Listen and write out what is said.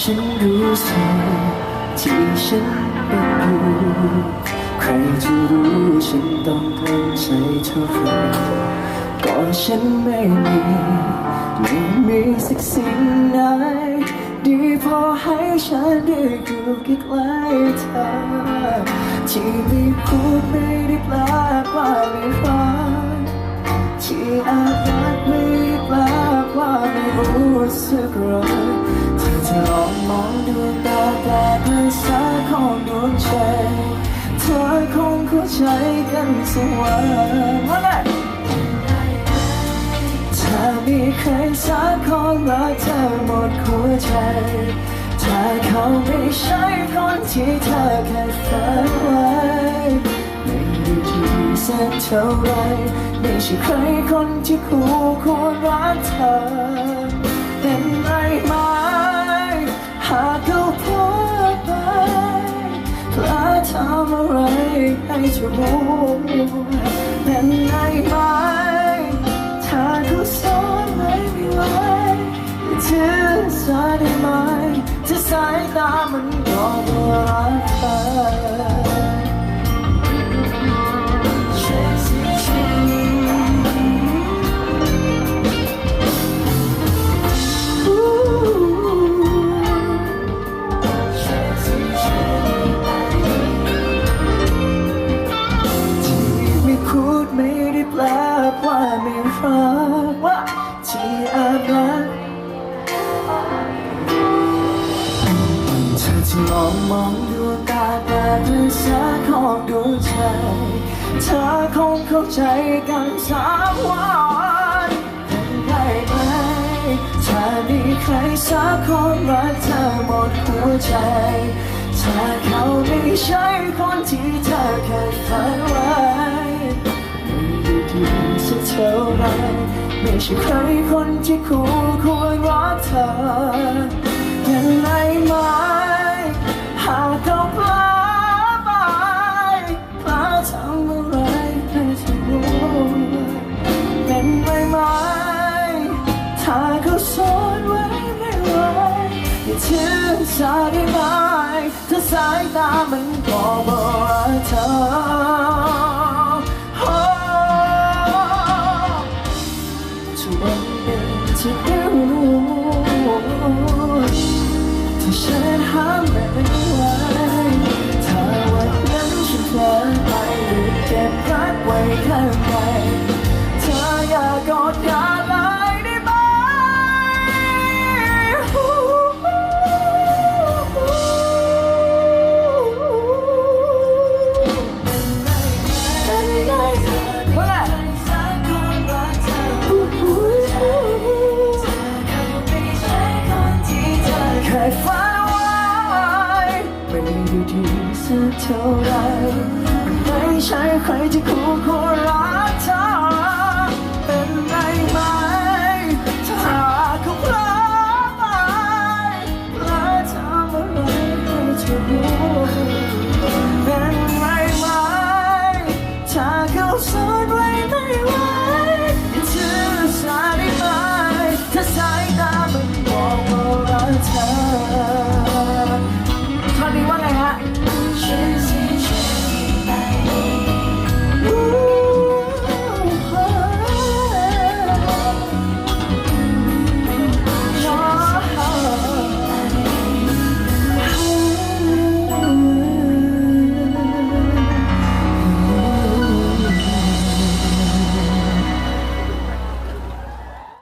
ฉันรู้สึกที่ฉันเป็นอยู่ใครจะรู้ฉันต้องการใจเท่าไหรก็ฉันไม่มีไม่มีสักสิ่งไหนดีพอให้ฉันได้อยู่ใกล้เธอที่ไม่พูดไม่ได้แปลว่าไม่ฟังที่อาจรักไม่ได้แปลว่าไม่รู้สึกอะไรเธอจะ ลองมองดูตาแต่ภาษาของดวงใจเธอคงเข้าใจกันสักวันว่าไงถ้ามีใครสักคนรักเธอหมดหัวใจ ถ้าเขาไม่ใช่คนที่เธอเคยฝันไว้ไม่ได้ดีสักเท่าไรไม่ใช่ใครคนที่คู่ควรรักเธอเป็นไรไหมห ให้เธอรู้เป็นไงไหมถ้าเขาสอนไม่ม่ไหวถือสายได้ไหมถ้าสายตามันรอกว่ารักไป มองดวงตาแต่ภาษาของดวงใจเธอคงเข้าใจกันสามวันเป็นได้ไหมถ้ามีใครสักคนรักเธอหมดหัวใจถ้าเขาไม่ใช่คนที่เธอเคยฝันไว้ไม่ด้ดีสักเท่าไรไม่ใช่ใครคนที่คู่ควรรักเธอ ถือได้ไหมถ้าสายตามันบอกว่าเธอ ทุกวันหนึ่งที่ได้รู้ถ้าฉันห้ามไม่ ฝันไว้ไม่ได้ดีสักเท่าไรไม่ใช่ใครที่คู่ควรรักเธอ